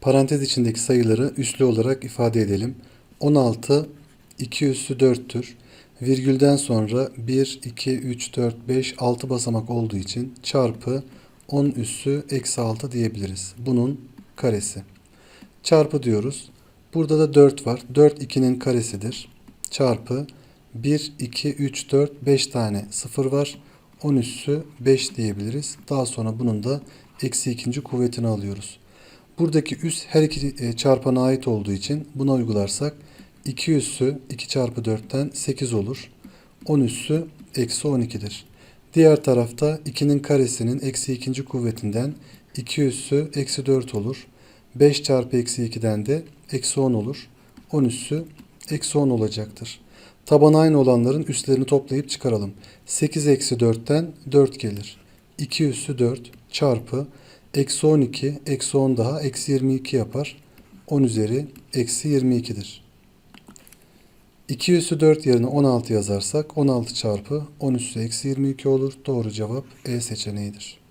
Parantez içindeki sayıları üslü olarak ifade edelim. 16 2 üssü 4'tür. Virgülden sonra 1, 2, 3, 4, 5, 6 basamak olduğu için çarpı 10 üssü eksi 6 diyebiliriz. Bunun karesi. Çarpı diyoruz. Burada da 4 var. 4 2'nin karesidir. Çarpı 1, 2, 3, 4, 5 tane 0 var. 10 üssü 5 diyebiliriz. Daha sonra bunun da eksi ikinci kuvvetini alıyoruz. Buradaki üs her iki e, çarpana ait olduğu için buna uygularsak 2 üssü 2 çarpı 4'ten 8 olur. 10 üssü eksi 12'dir. Diğer tarafta 2'nin karesinin eksi ikinci kuvvetinden 2 üssü eksi 4 olur. 5 çarpı eksi 2'den de eksi 10 olur. 10 üssü eksi 10 olacaktır. Taban aynı olanların üstlerini toplayıp çıkaralım. 8 eksi 4'ten 4 gelir. 2 üssü 4 çarpı eksi 12 eksi 10 daha eksi 22 yapar. 10 üzeri eksi 22'dir. 2 üssü 4 yerine 16 yazarsak 16 çarpı 10 üssü eksi 22 olur. Doğru cevap E seçeneğidir.